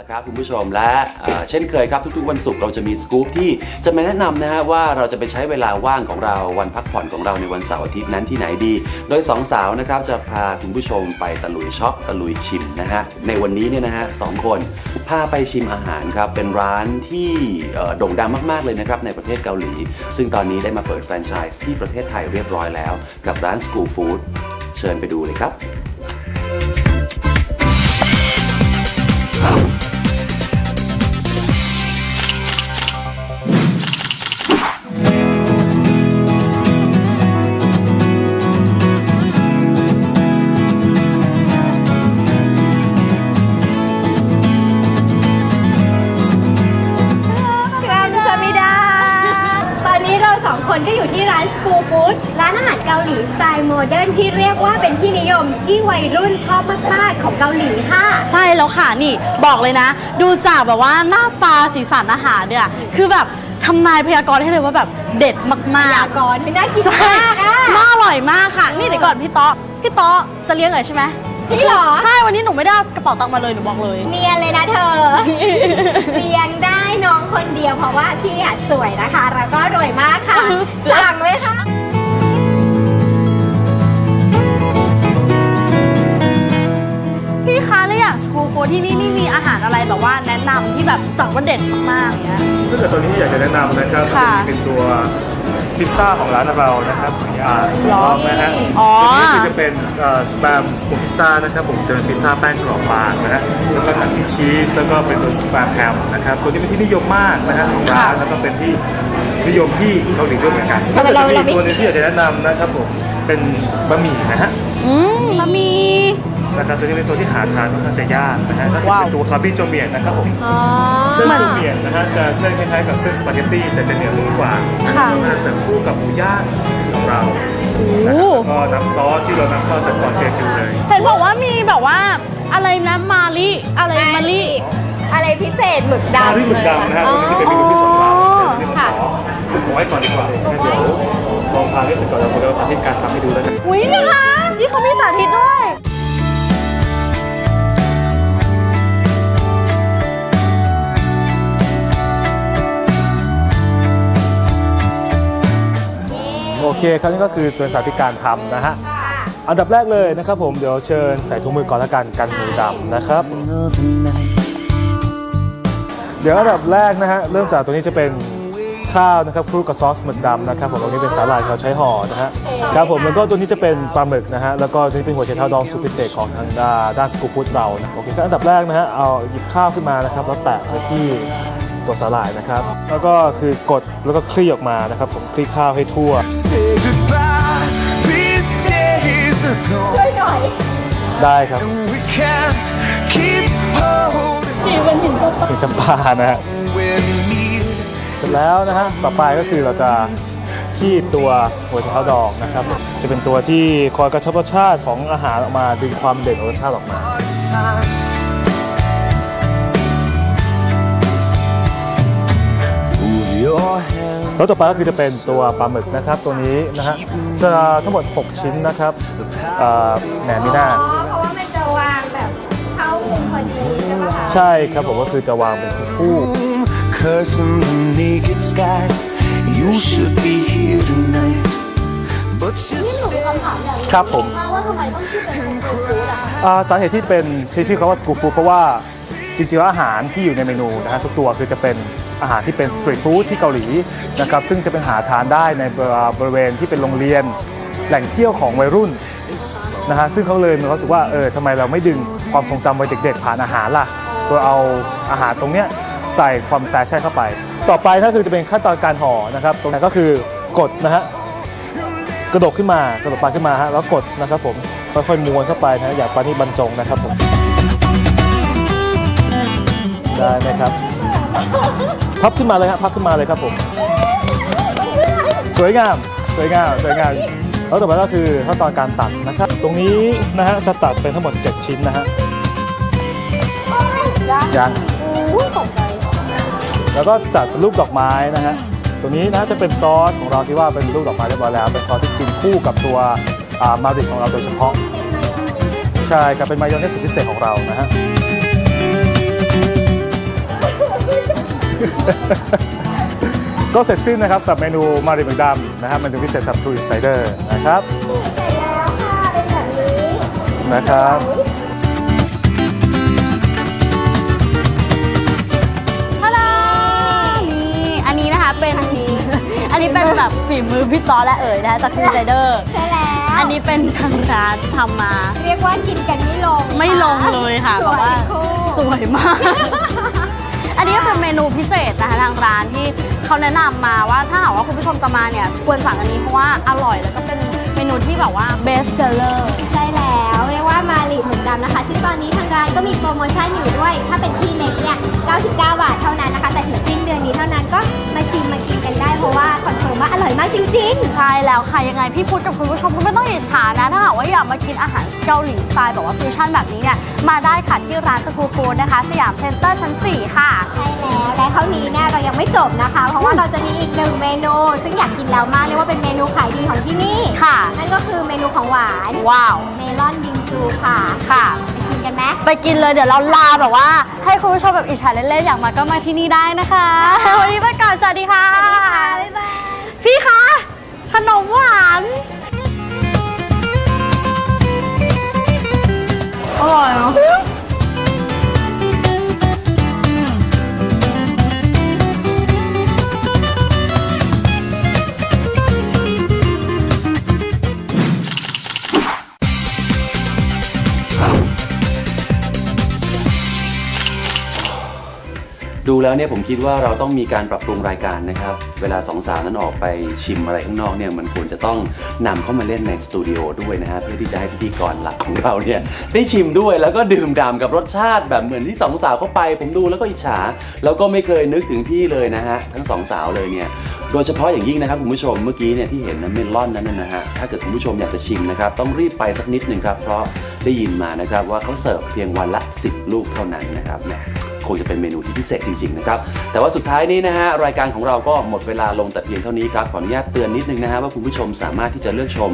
ละครับคุณผู้ชมและเอ่อเช่นเคยครับทุกๆวันศุกร์เราจะมีสกู๊ปที่จะมาแนะนำนะฮะว่าเราจะไปใช้เวลาว่างของเราวันพักผ่อนของเราในวันเสาร์อาทิตย์นั้นที่ไหนดี โดยสองสาวนะครับจะพาคุณผู้ชมไปตะลุยช็อปตะลุยชิมนะฮะในวันนี้เนี่ยนะฮะสองคนพาไปชิมอาหารครับเป็นร้านที่เอ่อโด่งดังมากๆเลยนะครับในประเทศเกาหลี ซึ่งตอนนี้ได้มาเปิดแฟรนไชส์ที่ประเทศไทยเรียบร้อยแล้ว กับร้าน School Food เชิญไปดูเลยครับ อนนี้เราสองคนก็อยู่ที่ร้านสกูฟู้ดร้านอาหารเกาหลีสไตล์โมเดิร์นที่เรียกว่าเป็นที่นิยมที่วัยรุ่นชอบมากๆของเกาหลีค่ะ ใช่แล้วค่ะนี่บอกเลยนะ ดูจากแบบว่าหน้าตาสีสันอาหารเนี่ยคือแบบทำนายพยากรณ์ให้เลยว่าแบบเด็ดมากยากรไม่น่ากินๆใช่มากอะน่าอร่อยมากค่ะ นี่เดี๋ยวก่อนพี่ต๊อกพี่ต๊อกจะเลี้ยงเหรอใช่ไหมพี่เหรอ ใช่ วันนี้หนูไม่ได้เอากระเป๋าตังค์มาเลยหนูบอกเลย เนียนเลยนะเธอ เลี้ยงได้น้องคนเดียวเพราะว่าพี่อะสวยนะคะ แล้วก็รวยมากค่ะ สั่งเลยค่ะพี่คะแล้วอย่างสกูโฟที่นี่นี่มีอาหารอะไรแบบว่าแนะนำที่แบบจัดว่าเด็ดมากๆอย่างเงี้ย ถ้าเกิดตัวนี้อยากจะแนะนำนะครับค่ะจะเป็นตัวพิซซ่าของร้านเรานะครับอ่าถูกต้องนะฮะอ๋อ ตัวนี้คือจะเป็นสปามสปูพิซซ่านะครับผมจะเป็นพิซซ่าแป้งกรอบบางนะฮะแล้วก็หนังที่ชีสแล้วก็เป็นตัวสปามแฮมนะครับตัวนี้เป็นที่นิยมมากนะฮะของร้านแล้วก็เป็นที่ นิยมที่เกาหลีด้วยเหมือนกันแต่แล้วก็เราจะมีเราไม่ ตัวหนึงที่อยากจะแนะนำนะครับผมเป็นบะหมี่นะฮะอืมบะหมี่ นะครับตัวนี้เป็นตัวที่หาทานค่อนข้างจะยากนะฮะก็จะว้าว เป็นตัวคาร์บี้โจเมียนนะครับผมอ๋อ เส้นจูเมียนนะฮะจะเส้นคล้ายๆกับเส้นสปาเกตตี้แต่จะเหนียวนุ่มกว่าค่ะ แล้วก็จะเสิร์ฟคู่กับหมูย่างของเราโอ้แล้วก็น้ำซอสที่เรานำเข้าจากเกาะเจจูเลยเห็นบอกว่ามีแบบว่าอะไรนะมาลิอะไรมาลิ อะไรพิเศษหมึกดำอาริหมึกดำนะฮะตัวนี้จะเป็นเมนูที่สองเราเดี๋ยววันนี้ ค่ะเราขอผมไว้ก่อนดีกว่างั้นเดี๋ยวลองทานให้เสร็จก่อนแล้วผมจะสาธิตการทำให้ดูแล้วกัน อุ้ยนะคะนี่เขามีสาธิตด้วย โอเคครับนี่ก็คือตัวสาธิตการทำนะฮะอันดับแรกเลยนะครับผมเดี๋ยวเชิญใส่ถุงมือก่อนละกันกันมือดำนะครับ เดี๋ยวอันดับแรกนะฮะเริ่มจากตัวนี้จะเป็น ข้าวนะครับคลุกกับซอสหมึกดำนะครับผมตรงนี้เป็นสาหร่ายที่เราใช้ห่อนะฮะครับผมแล้วก็ตัวนี้จะเป็นปลาหมึกนะฮะแล้วก็ตัวนี้เป็นหัวไชเท้าดองสูตรพิเศษของทางด้านด้านสกูฟู้ดเรานะโอเคก็อันดับแรกนะฮะเอาหยิบข้าวขึ้นมานะครับแล้วแตะไปที่ตัวสาหร่ายนะครับ แล้วก็คือกดแล้วก็คลี่ออกมานะครับผมคลี่ข้าวให้ทั่ว Say goodbye. These days are gone. ช่วยหน่อยได้ครับ We can't keep holding ถึงจำปานะฮะ when need. เสร็จแล้วนะฮะต่อไปก็คือเราจะคีบตัวหัวไชเท้าดองนะครับ จะเป็นตัวที่คอยกระชับรสชาติของอาหารออกมาดึงความเด่นของรสชาติออกมา Hard times. Move your hand. แล้วต่อไปก็คือจะเป็นตัวปลาหมึกนะครับตัวนี้นะฮะจะทั้งหมด 6 ชิ้นนะครับเอ่อแหนมมีหน้าอ๋อเพราะว่ามันจะวางแบบเข้ามุมพอดีใช่ไหมคะใช่ครับผมก็คือจะวางเป็นคู่ Cursing the naked sky. You should be here tonight. But you ครับผมว่าทำไมต้องชื่อเป็นสกูฟู้ดอะอ่าสาเหตุที่เป็นที่ชื่อเขาว่าสกูฟู้ดเพราะว่าจริงๆแล้วอาหารที่อยู่ในเมนูนะฮะทุกตัวคือจะเป็นอาหารที่เป็นสตรีทฟู้ดที่เกาหลีนะครับซึ่งจะเป็นหาทานได้ในบริเวณที่เป็นโรงเรียนแหล่งเที่ยวของวัยรุ่นนะฮะซึ่งเขาเลยมีความรู้สึกว่าเออทำไมเราไม่ดึงความทรงจำวัยเด็กๆผ่านอาหารล่ะโดยเอาอาหารตรงเนี้ย ใส่ความแฟชั่นเข้าไป ต่อไปก็คือจะเป็นขั้นตอนการห่อนะครับ ตรงนั้นก็คือกดนะฮะกระดกขึ้นมากระดกปลาขึ้นมาฮะแล้วกดนะครับผมค่อยๆม้วนเข้าไปนะฮะอย่าปลานี่บรรจงนะครับผมได้ไหมครับพับขึ้นมาเลยฮะพับขึ้นมาเลยครับผมสวยงามสวยงามสวยงามแล้วต่อไปก็คือขั้นตอนการตัดนะครับ ตรงนี้นะฮะจะตัดเป็นทั้งหมด 7 ชิ้นนะฮะยังอุ้ยตกใจ แล้วก็จัดเป็นรูปดอกไม้นะฮะตัวนี้นะจะเป็นซอสของเราที่ว่าเป็นรูปดอกไม้เรียบร้อยแล้วเป็นซอสที่กินคู่กับตัวอ่ามาริกของเราโดยเฉพาะใช่ครับเป็นมายองเนสสูตรพิเศษของเรานะฮะก็เสร็จสิ้นนะครับสำหรับเมนูมาริเมงดำนะครับเมนูพิเศษสับทูอินไซเดอร์นะครับเสร็จแล้วค่ะเป็นแบบนี้นะครับ อันนี้เป็นแบบฝีมือพี่ต้อและเอ๋ยนะคะจากคูไซเดอร์ ใช่แล้ว อันนี้เป็นทางร้านทำมา เรียกว่ากินกันไม่ลงไม่ลงเลยค่ะสแบบวยว่าคู่สวยมาก อันนี้ก็เป็นเมนูพิเศษนะคะทางร้านที่เขาแนะนำมาว่าถ้าหากว่าคุณผู้ชมจะมาเนี่ยควรสั่งอันนี้เพราะว่าอร่อยแล้วก็เป็นเมนูที่แบบว่า best seller ใช่แล้ว เรียกว่ามาลีหมึกดำนะคะ ซึ่งตอนนี้ทางร้านก็มีโปรโมชั่นอยู่ด้วย ถ้าเป็นที่เล็กเนี่ย 99 บาทเท่านั้นนะคะ แต่ถึง ใช่แล้วค่ะยังไงพี่พุทธกับคุณผู้ชมก็ไม่ต้องอิจฉานะถ้าหากว่าอยากมากินอาหารเกาหลีสไตล์แบบว่าฟิวชั่นแบบนี้เนี่ยมาได้ค่ะที่ร้านสกูฟูดนะคะ สยามเซ็นเตอร์ชั้น 4 ค่ะ ใช่แล้วและเท่านี้เนี่ยเรายังไม่จบนะคะ เพราะว่าเราจะมีอีกหนึ่งเมนู ซึ่งอยากกินแล้วมากเรียกว่าเป็นเมนูขายดีของที่นี่ค่ะ นั่นก็คือเมนูของหวานว้าวเมลอนบิงซูค่ะค่ะไปกินกันไหมไปกินเลยเดี๋ยวเราลาแบบว่า ให้คุณผู้ชมแบบอิจฉาเล่นๆอยากมาก็มาที่นี่ได้นะคะวันนี้ไปก่อนสวัสดีค่ะสวัสดีค่ะ ดูแล้วเนี่ยผมคิดว่าเราต้องมีการปรับปรุงรายการนะครับ เวลาสองสาวนั้นออกไปชิมอะไรข้างนอกเนี่ยมันควรจะต้องนำเข้ามาเล่นในสตูดิโอด้วยนะฮะเพื่อที่จะให้พิธีกรหลักของเราเนี่ยได้ชิมด้วยแล้วก็ดื่มด่ำกับรสชาติแบบเหมือนที่สองสาวเข้าไป ผมดูแล้วก็อิจฉา แล้วก็ไม่เคยนึกถึงพี่เลยนะฮะทั้งสองสาวเลยเนี่ย โดยเฉพาะอย่างยิ่งนะครับคุณผู้ชมเมื่อกี้เนี่ยที่เห็นนั้นเมลอนนั้นนะฮะถ้าเกิดคุณผู้ชมอยากจะชิมนะครับต้องรีบไปสักนิดหนึ่งครับเพราะได้ยินมานะครับว่าเขาเสิร์ฟเพียงวันละ 10 ลูกเท่านั้นนะครับแหม คงจะเป็นเมนูที่พิเศษจริงๆนะครับแต่ว่าสุดท้ายนี้นะฮะรายการของเราก็หมดเวลาลงแต่เพียงเท่านี้ครับขออนุญาตเตือนนิดนึงนะฮะว่าคุณผู้ชมสามารถที่จะเลือกชม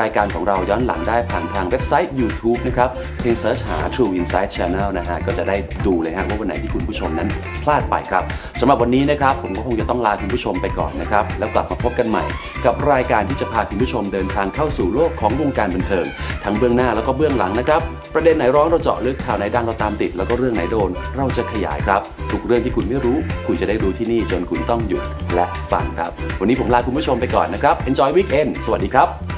รายการของเราย้อนหลังได้ผ่านทางเว็บไซต์ YouTube นะครับเพียงเสิร์ชหา True Insight Channel นะฮะก็จะได้ดูเลยฮะว่าวันไหนที่คุณผู้ชมนั้นพลาดไปครับสำหรับวันนี้นะครับผมก็คงจะต้องลาคุณผู้ชมไปก่อนนะครับแล้วกลับมาพบกันใหม่ กับรายการที่จะพาคุณผู้ชมเดินทางเข้าสู่โลกของวงการบันเทิงทั้งเบื้องหน้าแล้วก็เบื้องหลังนะครับประเด็นไหนร้อนเราเจาะลึกข่าวไหนดังเราตามติดแล้วก็เรื่องไหนโดน เราจะขยายครับ ทุกเรื่องที่คุณไม่รู้ คุณจะได้รู้ที่นี่จนคุณต้องหยุดและฟังครับ วันนี้ผมลาคุณผู้ชมไปก่อนนะครับ Enjoy Weekend สวัสดีครับ